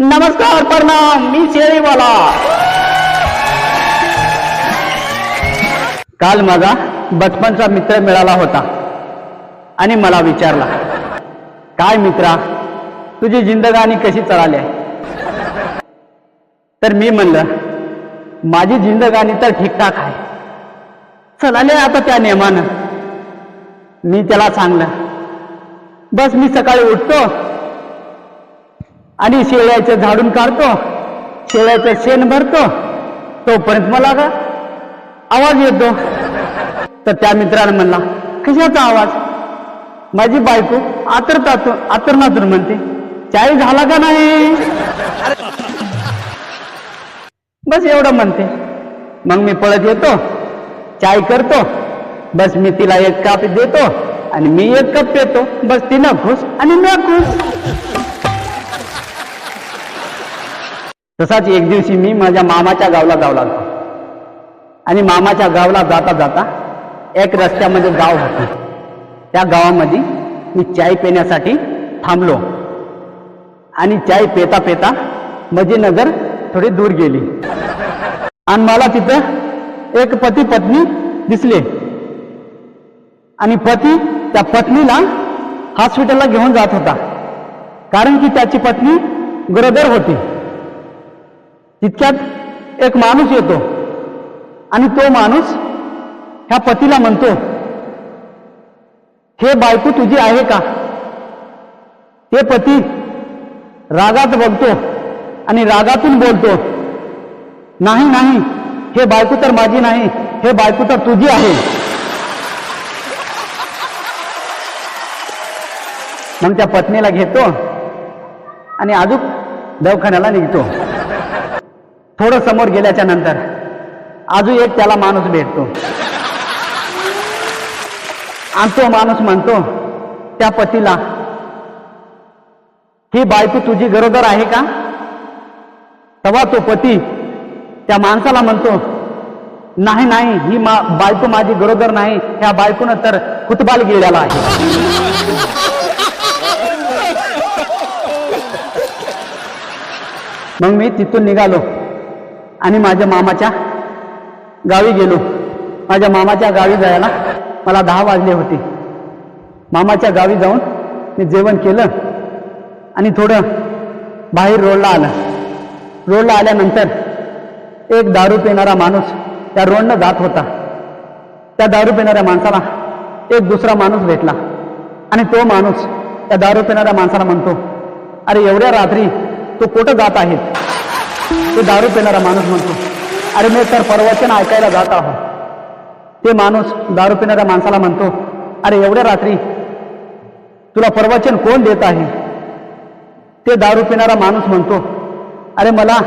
नमस्कार प्रणाम मी शेळीवाला. काल माझा बचपनचा मित्र मिळाला होता आणि मला विचारला काय मित्रा तुझी जिंदगानी कशी चढाली आहे? तर मी म्हणलं माझी जिंदगानी तर ठीकठाक आहे. चलाले आता त्या नियमानं मी त्याला सांगलं बस मी सकाळी उठतो आणि शेळ्याचं झाडून काढतो. शेळ्याचं शेण भरतो. तोपर्यंत मला का? आवाज येतो. तर त्या मित्रानं म्हणला कशाचा आवाज? माझी बायको आतरतातून आतरणातून म्हणते चाय झाला का नाही? बस एवढं म्हणते. मग मी पळत येतो. चाय करतो. बस मी तिला एक कप देतो आणि मी एक कप पितो. बस तिनं खुश आणि मी खुश. तसाच एक दिवशी मी माझ्या मामाच्या गावला जाऊ लागलो. आणि मामाच्या गावला जाता जाता एक रस्त्यामध्ये गाव होतं. त्या गावामध्ये मी चाय पिण्यासाठी थांबलो. आणि चाय पेता पेता माझी नजर थोडी दूर गेली. आणि मला तिथं एक पती पत्नी दिसले. आणि पती त्या पत्नीला हॉस्पिटलला घेऊन जात होता. कारण की त्याची पत्नी गरोदर होती. तितक्यात एक माणूस येतो. आणि तो माणूस ह्या पतीला म्हणतो हे बायको तुझी आहे का? ते पती रागात बघतो आणि रागातून बोलतो नाही नाही हे बायको तर माझी नाही हे बायको तर तुझी आहे. मग त्या पत्नीला घेतो आणि आजूक दवाखान्याला निघतो. थोडं समोर गेल्याच्यानंतर अजून एक त्याला माणूस भेटतो. आणि तो माणूस म्हणतो त्या पतीला ही बायको तुझी गरोदर आहे का? तेव्हा तो पती त्या माणसाला म्हणतो नाही नाही ही मा बायको माझी गरोदर नाही ह्या बायकोनं तर कुतबाल गेलेला आहे. मग मी तिथून निघालो. आणि माझ्या मामाच्या गावी गेलो. माझ्या मामाच्या गावी जायला मला दहा वाजले होते. मामाच्या गावी जाऊन मी जेवण केलं आणि थोडं बाहेर रोडला आलं. रोडला आल्यानंतर एक दारू पिणारा माणूस त्या रोडनं जात होता. त्या दारू पिणाऱ्या माणसाला एक दुसरा माणूस भेटला. आणि तो माणूस त्या दारू पिणाऱ्या माणसाला म्हणतो अरे एवढ्या रात्री तो कुठं जात आहे तो दारू पिणारा माणूस म्हणतो अरे मी तर प्रवचन ऐकायला जात आहो. ते माणूस दारू पिणाऱ्या माणसाला म्हणतो अरे एवढ्या रात्री तुला प्रवचन कोण देत आहे? ते दारू पिणारा माणूस म्हणतो अरे मला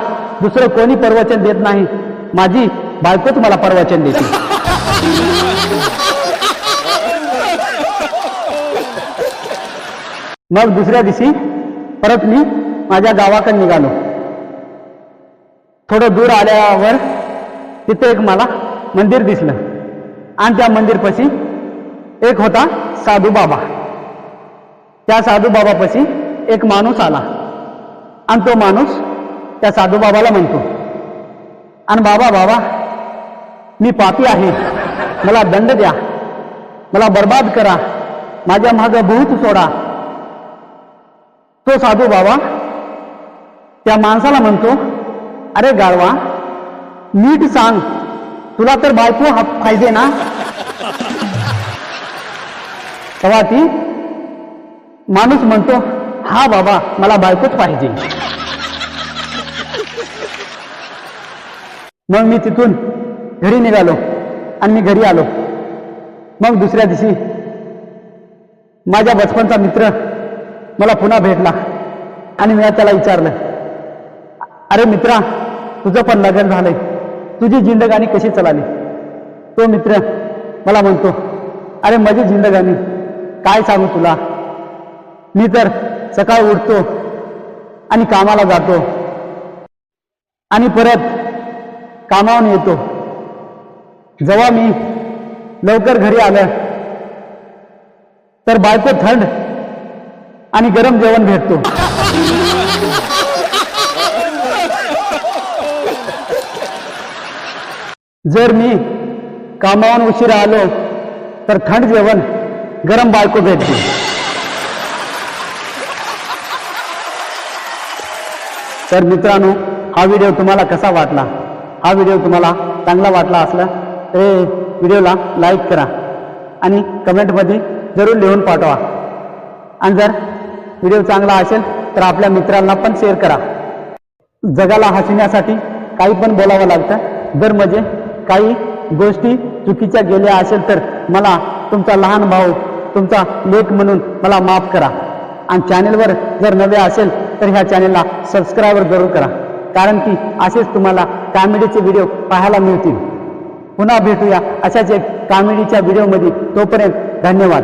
दुसरं कोणी प्रवचन देत नाही माझी बायकोच मला प्रवचन देते. मग दुसऱ्या दिवशी परत मी माझ्या गावाकडे निघालो. थोडं दूर आल्यावर तिथे एक मला मंदिर दिसलं. आणि त्या मंदिरपाशी एक होता साधू बाबा. त्या साधू बाबापाशी एक माणूस आला. आणि तो माणूस त्या साधू बाबाला म्हणतो आणि बाबा बाबा मी पापी आहे. मला दंड द्या. मला बर्बाद करा. माझ्या माझं भूत सोडा. तो साधू बाबा त्या माणसाला म्हणतो अरे गाळवा नीट सांग. तुला तर बायको हा पाहिजे ना? तेव्हा ती माणूस म्हणतो हा बाबा मला बायकोच पाहिजे. मग मी तिथून घरी निघालो आणि मी घरी आलो. मग दुसऱ्या दिवशी माझ्या बचपनचा मित्र मला पुन्हा भेटला आणि मी त्याला विचारलं अरे मित्रा तुझं पण लग्न झालंय. तुझी जिंदगानी कशी चलाली? तो मित्र मला म्हणतो अरे माझी जिंदगानी काय सांगू तुला? मी तर सकाळी उठतो आणि कामाला जातो आणि परत कामावून येतो. जेव्हा मी लवकर घरी आलं तर बायको थंड आणि गरम जेवण भेटतो. जर मी कामावून उशिरा आलो तर थंड जेवण गरम बायको भेटते. तर मित्रांनो हा व्हिडिओ तुम्हाला कसा वाटला? हा व्हिडिओ तुम्हाला चांगला वाटला असला तर व्हिडिओला लाईक करा आणि कमेंटमध्ये जरूर लिहून पाठवा. आणि जर व्हिडिओ चांगला असेल तर आपल्या मित्रांना पण शेअर करा. जगाला हसण्यासाठी काही पण बोलावं लागतं जर म्हणजे काही गोष्टी चुकीच्या गेल्या असेल तर मला तुमचा लहान भाऊ तुमचा लेख म्हणून मला माफ करा. आणि चॅनेलवर जर नवे असेल तर ह्या चॅनेलला सबस्क्राईबर जरूर करा. कारण की असेच तुम्हाला कॉमेडीचे व्हिडिओ पाहायला मिळतील. पुन्हा भेटूया अशाच एक कॉमेडीच्या व्हिडिओमध्ये. तोपर्यंत धन्यवाद.